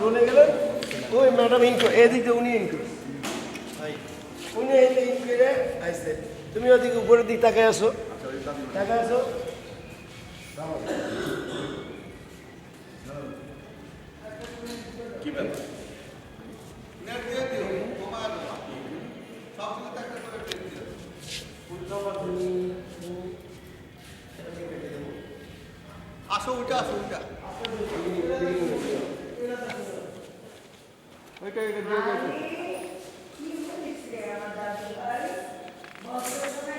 চলে গেলেন ওই ম্যাডাম ইনকো, এদিকে উনি ইনকো। উনি এদিকে ইন করে আইসে তুমি ওদিকে উপরের দিক তাকে আসো তাকে আসো আসো, উঠে আসো, উঠে। ওইটা এটা দিয়ে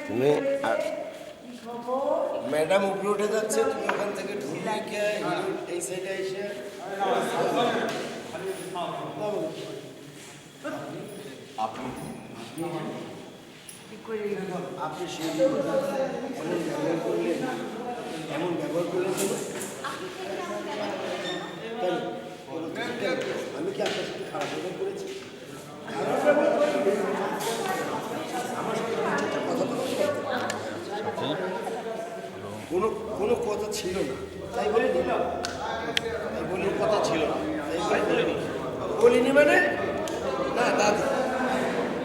তুমি ম্যাডাম উপরে উঠে যাচ্ছে তুমি ওখান থেকে গিয়ে এই সাইডে এসে আপনি সেই এমন ব্যবহার করলেন এমন ব্যবহার করলেন কেন? কেন? কেন? আমি কি আপনার সাথে খারাপ ব্যবহার করেছি খারাপ ব্যবহার করিনি। আমার সাথে কিছু কথা কোনো কোনো কথা ছিল না। তাই বলে দিলাম। তাই বলে কথা ছিল না। তাই বলে বলিনি বলিনি মানে? না দাদু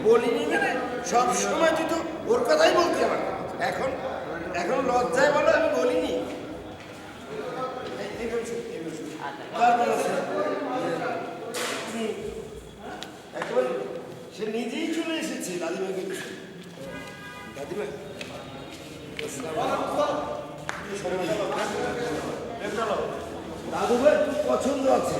বলিনি মানে সব সময় তুই তো ওর কথাই বলতে আমার এখন এখন লজ্জায় বলো আমি বলিনি এই- এই বলছো, এই বলছো। তারপর আছে, তুমি একেবারে সে নিজেই চলে এসেছে দাদিমাকে দাদিমা দাদু ভাই পছন্দ আছে।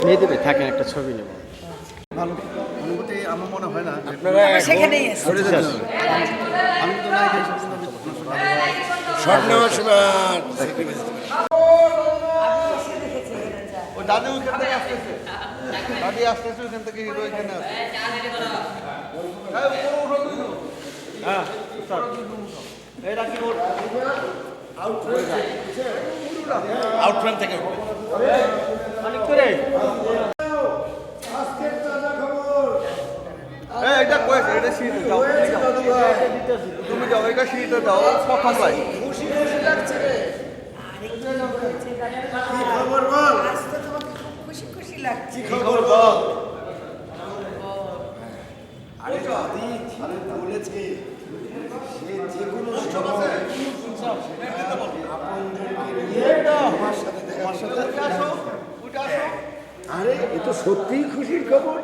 নিয়ে দেবে থাকেন একটা ছবি নেব। ভালো। অনুভূতি আমার মনে হয় না সেখানেই। আমি তো নাই খাই শর্ট নেওয়ার সময় ও দাদি থেকে আসতেছে। দাদি আসতেছে ওইখান থেকে হিরো এখানে আসছে হ্যাঁ, উপরে উঠো তুমি। হ্যাঁ স্যার। এই রাখি ওর আউট ফ্রেম থেকে তুমি যাও। এটা যাও প্রথম ভাই খুশি খুশি লাগছে রে কি খবর বল খুশি খুশি লাগছে খবর বল? আরে ছেলে বলেছে সে যে কোনো সময় তো সত্যিই খুশির খবর।